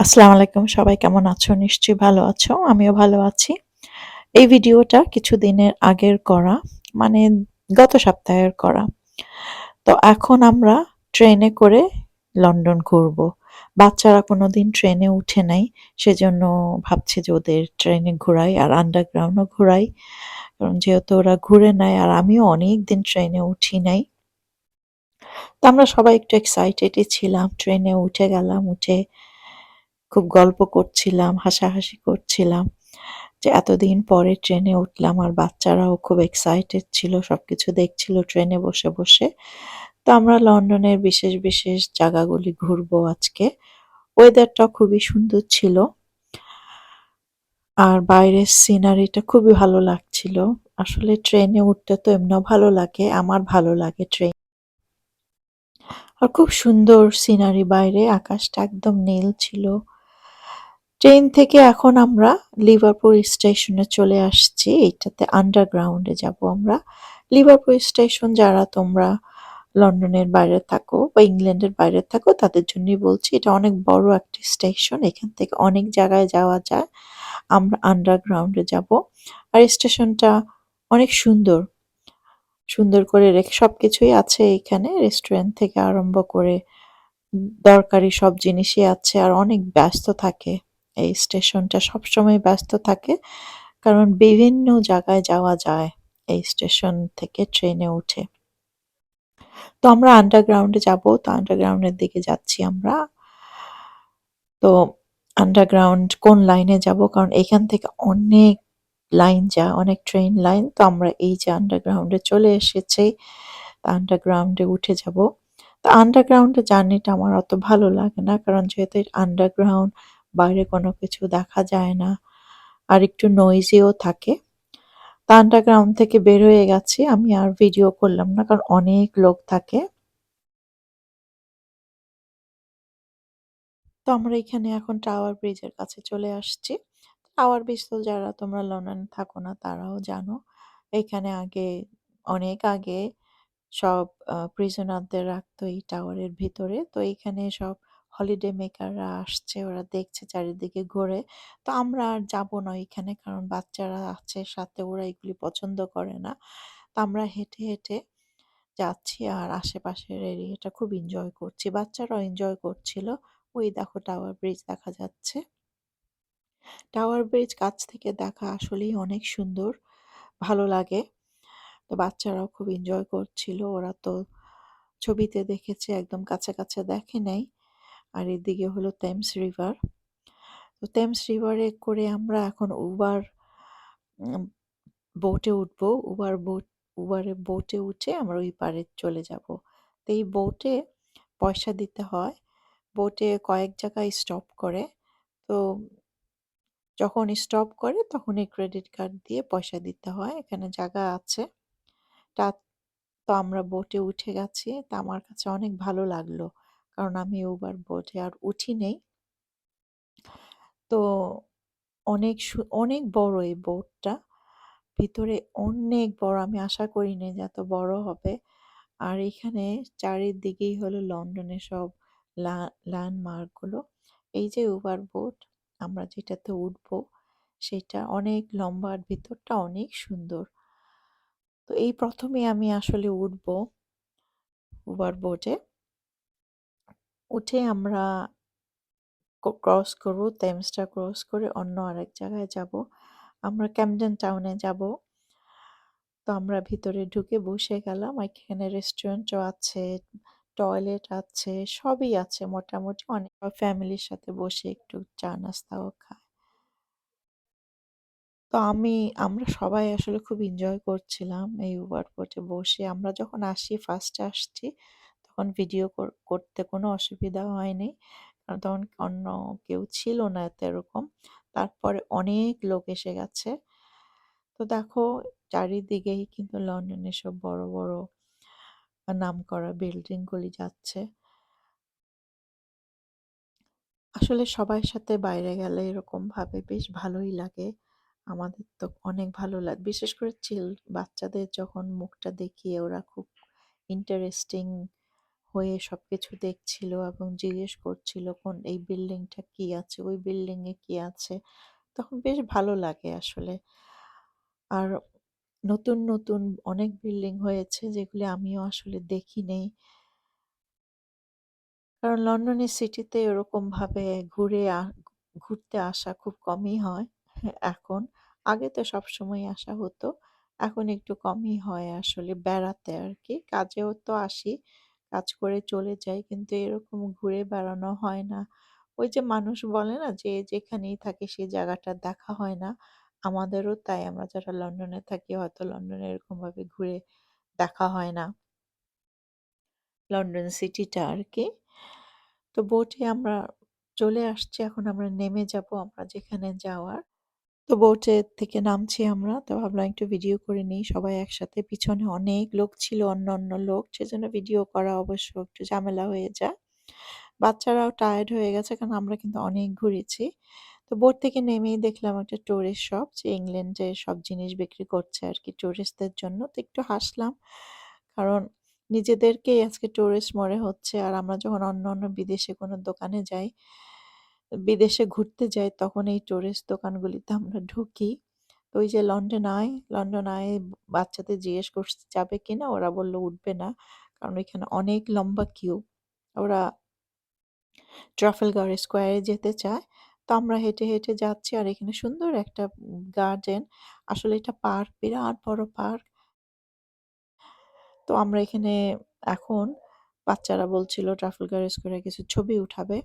আসসালামু আলাইকুম সবাই কেমন আছো? নিশ্চয়ই ভালো আছো। আমিও ভালো আছি। এই ভিডিওটা কিছুদিনের আগের করা, মানে গত সপ্তাহের করা। তো এখন আমরা ট্রেনে করে লন্ডন ঘুরবো। বাচ্চারা কোনোদিন ট্রেনে উঠে নাই। সেজন্য ভাবছি যে ওদের ট্রেনে ঘুরাই আর আন্ডারগ্রাউন্ডও ঘুরাই। কারণ যেহেতু ওরা ঘুরে নাই আর আমিও অনেক দিন ট্রেনে উঠি নাই। তো আমরা সবাই একটু এক্সাইটেডই ছিলাম। ট্রেনে উঠে গেলাম। উঠে খুব গল্প করছিলাম, হাসাহাসি করছিলাম যে এতদিন পরে ট্রেনে উঠলাম আর বাচ্চারাও খুব এক্সাইটেড ছিল সবকিছু দেখছিল ট্রেনে বসে বসে। তো আমরা লন্ডনের বিশেষ বিশেষ জায়গাগুলি ঘুরবো আজকে। ওয়েদারটা খুবই সুন্দর ছিল। আর বাইরের সিনারিটা খুবই ভালো লাগছিল। আসলে ট্রেনে উঠতে তো এমনিও ভালো লাগে আমার ভালো লাগে ট্রেন। আর খুব সুন্দর সিনারি বাইরে আকাশটা একদম নীল ছিল। ট্রেন থেকে এখন আমরা লিভারপুল স্টেশনে চলে আসছি। এইটাতে আন্ডারগ্রাউন্ডে যাব আমরা। লিভারপুল স্টেশন যারা তোমরা লন্ডনের বাইরে থাকো বা ইংল্যান্ডের বাইরে থাকো, তাদের জন্যই বলছি, এটা অনেক বড় একটি স্টেশন। এখান থেকে অনেক জায়গায় যাওয়া যায়। আমরা আন্ডারগ্রাউন্ডে যাব। আর স্টেশনটা অনেক সুন্দর। সুন্দর করে রেখে সব কিছুই আছে এখানে। রেস্টুরেন্ট থেকে আরম্ভ করে দরকারি সব জিনিসই আছে। আর অনেক ব্যস্ত থাকে। এই স্টেশনটা সবসময় ব্যস্ত থাকে, কারণ বিভিন্ন জায়গায় যাওয়া যায় এই স্টেশন থেকে ট্রেনে উঠে। তো আমরা আন্ডারগ্রাউন্ডে যাব, তো আন্ডারগ্রাউন্ডের দিকে যাচ্ছি আমরা। তো আন্ডারগ্রাউন্ড কোন লাইনে যাব? কারণ এখান থেকে অনেক লাইন যা অনেক ট্রেন লাইন তো আমরা এই যে আন্ডারগ্রাউন্ডে চলে এসেছি আন্ডারগ্রাউন্ডে উঠে যাব। তো আন্ডারগ্রাউন্ডে জার্নিটা আমার অত ভালো লাগে না, কারণ যেহেতু আন্ডারগ্রাউন্ড বাইরে কোনো কিছু দেখা যায় না, আর একটু নয়েজিও থাকে। তা আন্ডারগ্রাউন্ড থেকে বের হয়ে গেছি, আমি আর ভিডিও করলাম না, কারণ অনেক লোক থাকে। তো আমরা এখানে এখন টাওয়ার ব্রিজের কাছে চলে আসছি। টাওয়ার ব্রিজ তো যারা তোমরা লন্ডন থাকো না, তারাও জানো। এখানে আগে, অনেক আগে সব প্রিজনারদের রাখতো এই টাওয়ারের ভিতরে। তো এখানে সব হলিডে মেকাররা আসছে, ওরা দেখছে চারিদিকে ঘুরে। তো আমরা আর যাব না এখানে কারণ বাচ্চারা আছে সাথে, ওরা এগুলি পছন্দ করে না। তো আমরা হেঁটে হেঁটে যাচ্ছি আর আশেপাশের এরিয়াটা খুব এনজয় করছি। বাচ্চারাও এনজয় করছিল। ওই দেখো টাওয়ার ব্রিজ দেখা যাচ্ছে। টাওয়ার ব্রিজ কাছ থেকে দেখা আসলেই অনেক সুন্দর, ভালো লাগে। তো বাচ্চারাও খুব এনজয় করছিল। ওরা তো ছবিতে দেখেছে, একদম কাছে কাছে দেখে নাই। আর এদিকে হলো তেমস রিভার তো তেমস রিভারে করে আমরা এখন উবার বোটে উঠবো। উবার বোট উবারে বোটে উঠে আমরা ওই পারে চলে যাব। তো এই বোটে পয়সা দিতে হয়। বোটে কয়েক জায়গায় স্টপ করে। তো যখন স্টপ করে তখন এই ক্রেডিট কার্ড দিয়ে পয়সা দিতে হয়। এখানে জায়গা আছে। তা, তো আমরা বোটে উঠে গেছি। তা আমার কাছে অনেক ভালো লাগল। কারণ আমি উবার বোটে আর উঠি নেই। তো অনেক অনেক বড় এই বোটটা। ভিতরে অনেক বড়, আমি আশা করিনি যে এত বড় হবে। আর এখানে চারিদিকেই হলো লন্ডনের সব ল্যান্ডমার্কগুলো। এই যে উবার বোট, আমরা যেটাতে উঠব, সেটা অনেক লম্বা আর ভিতরটা অনেক সুন্দর। তো এই প্রথমে আমি আসলে উঠব উবার বোটে। উঠে আমরা ক্রস করব টেমসটা ক্রস করে অন্য আরেক জায়গায় যাব। আমরা ক্যামডেন টাউনে যাব। তো আমরা ভিতরে ঢুকে বসে গেলাম। এখানে রেস্টুরেন্টও আছে টয়লেট আছে, সবই আছে মোটামুটি। অনেক ফ্যামিলির সাথে বসে একটু চা নাস্তাও খায়। তো আমি, আমরা সবাই আসলে খুব এনজয় করছিলাম এই উবার বসে। আমরা যখন আসি ফার্স্টে আসছি তখন ভিডিও করতে কোনো অসুবিধা হয়নি। কারণ তখন অন্য কেউ ছিল না এত এরকম। তারপরে অনেক লোক এসে গেছে। তো দেখো, চারিদিকেই কিন্তু লন্ডনের সব বড় বড় নাম করা বিল্ডিংগুলি যাচ্ছে। আসলে সবার সাথে বাইরে গেলে এরকম ভাবে বেশ ভালোই লাগে। আমাদের তো অনেক ভালো লাগে, বিশেষ করে চিল বাচ্চাদের যখন মুখটা দেখিয়ে ওরা খুব ইন্টারেস্টিং হয়ে সবকিছু দেখছিল এবং জিজ্ঞেস করছিল, কোন, এই বিল্ডিংটা কি আছে? ওই বিল্ডিং এ কি আছে? তখন বেশ ভালো লাগে আসলে। আর নতুন নতুন অনেক বিল্ডিং হয়েছে যেগুলি আমিও আসলে দেখি নেই। কারণ লন্ডনের সিটিতে এরকম ভাবে ঘুরে ঘুরতে আসা খুব কমই হয় এখন। আগে তো সব সময় আসা হতো, এখন একটু কমই হয় আসলে বেড়াতে আর কি। কাজেও তো আসি। কাজ করে চলে যাই কিন্তু এরকম ঘুরে বেড়ানো হয় না। ওই যে মানুষ বলে না যে, যেখানেই থাকে সেই জায়গাটা দেখা হয় না। আমাদেরও তাই, আমরা যারা লন্ডনে থাকি হয়তো লন্ডনে এরকম ভাবে ঘুরে দেখা হয় না। লন্ডন সিটিটা আর কি তো বোটে আমরা চলে আসছি, এখন আমরা নেমে যাব, আমরা যেখানে যাওয়ার। তো বোটে থেকে নামছি আমরা। তো ভাবলাম একটু ভিডিও করে নিই। সবাই একসাথে পিছনে অনেক লোক ছিল অন্য অন্য লোক। সেজন্য ভিডিও করা অবশ্য একটু ঝামেলা হয়ে যায়। বাচ্চারাও টায়ার্ড হয়ে গেছে কারণ আমরা কিন্তু অনেক ঘুরেছি। তো বোট থেকে নেমেই দেখলাম একটা টুরিস্ট শপ যে ইংল্যান্ডে সব জিনিস বিক্রি করছে আর কি টুরিস্টদের জন্য। তো একটু হাসলাম কারণ নিজেদেরকেই আজকে টুরিস্ট মনে হচ্ছে। আর আমরা যখন অন্য অন্য বিদেশে কোনো দোকানে যাই বিদেশে ঘুরতে যাই, তখন এই টুরিস্ট দোকানগুলিতে আমরা ঢুকি। তো ওই যে লন্ডন আয় লন্ডন আয় বাচ্চাদের জিজ্ঞেস করতে যাবে কিনা ওরা বলল, উঠবে না। কারণ ওইখানে অনেক লম্বা কিউ ওরা ট্রাফেলগার স্কোয়ারে যেতে চায়। তো আমরা হেঁটে হেঁটে যাচ্ছি আর এখানে সুন্দর একটা গার্ডেন আসলে এটা পার্ক, বিরাট বড় পার্ক। তো আমরা এখানে এখন বাচ্চারা বলছিল ট্রাফেলগার স্কোয়ারে কিছু ছবি উঠাবে।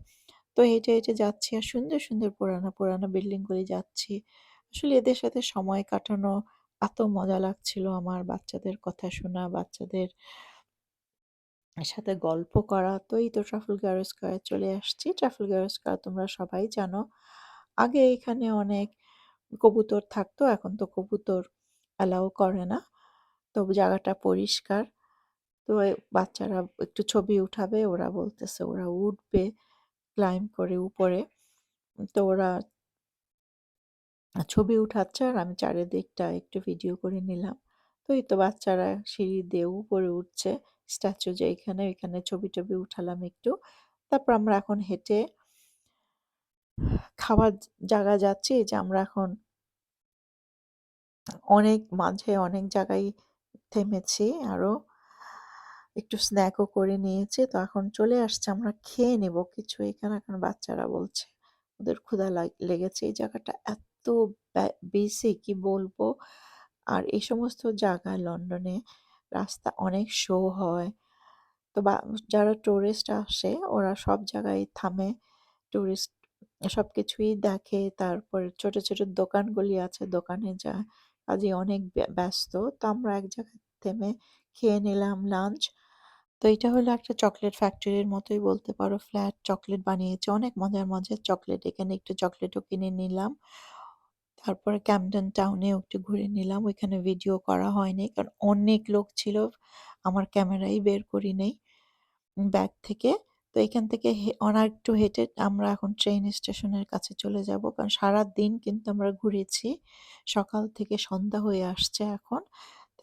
তো হেঁটে হেঁটে যাচ্ছি আর সুন্দর সুন্দর পুরানো পুরানো বিল্ডিংগুলি যাচ্ছি। আসলে এদের সাথে সময় কাটানো এত মজা লাগছিল আমার বাচ্চাদের কথা শোনা, বাচ্চাদের সাথে গল্প করা। তো এই তো ট্রাফেলগার স্কোয়ারে চলে আসছি। ট্রাফেলগার স্কোয়ার তোমরা সবাই জানো। আগে এখানে অনেক কবুতর থাকতো, এখন তো কবুতর অ্যালাউ করে না। তো জায়গাটা পরিষ্কার। তো বাচ্চারা একটু ছবি উঠাবে, ওরা বলতেছে ওরা উঠবে। ক্লাইম্ব করে উপরে। তো ওরা ছবি উঠাচ্ছে আর আমি চারিদিকটা একটু ভিডিও করে নিলাম। তো এই তো বাচ্চারা সিঁড়ি দিয়ে উপরে উঠছে স্ট্যাচু যে এখানে এখানে ছবি টবি উঠালাম একটু। তারপর আমরা এখন হেঁটে খাবার জায়গা যাচ্ছি যে আমরা এখন অনেক মাঝে অনেক জায়গায় থেমেছি আরও। একটু স্ন্যাকও করে নিয়েছি। তো এখন চলে আসছে, আমরা খেয়ে নেব কিছু এখানে, এখন বাচ্চারা বলছে। ওদের ক্ষুধা লাগ- লেগেছে। এই জায়গাটা এত বেশি কি বলব? আর এই সমস্ত জায়গায় লন্ডনে রাস্তা অনেক শো হয়। তো বা, যারা টুরিস্ট আসে, ওরা সব জায়গায় থামে। টুরিস্ট সব কিছুই দেখে। তারপরে ছোট ছোট দোকানগুলি আছে, দোকানে যায়। কাজে অনেক ব্য- ব্যস্ত। তো আমরা এক জায়গায় থেমে খেয়ে নিলাম লাঞ্চ তো এটা হলো একটা চকলেট ফ্যাক্টরির মতোই বলতে পারো ফ্ল্যাট চকলেট বানিয়েছে। অনেক মজার মজার চকলেট। এখানে একটু চকলেটও কিনে নিলাম। তারপরে ক্যামডেন টাউনেও একটু ঘুরে নিলাম। ওইখানে ভিডিও করা হয়নি কারণ অনেক লোক ছিল। আমার ক্যামেরাই বের করি নেই ব্যাগ থেকে। তো এখান থেকে অনেক একটু হেঁটে আমরা এখন ট্রেন স্টেশনের কাছে চলে যাব। কারণ সারা দিন কিন্তু আমরা ঘুরেছি। সকাল থেকে সন্ধ্যা হয়ে আসছে এখন।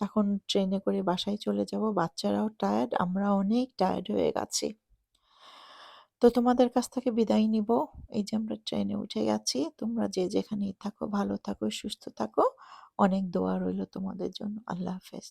এখন ট্রেনে করে বাসায় চলে যাব। বাচ্চারাও টায়ার্ড আমরা অনেক টায়ার্ড হয়ে গেছি। তো তোমাদের কাছ থেকে বিদায় নিব। এই যে আমরা ট্রেনে উঠে গেছি। তোমরা যে যেখানেই থাকো, ভালো থাকো, সুস্থ থাকো। অনেক দোয়া রইল তোমাদের জন্য। আল্লাহ হাফেজ।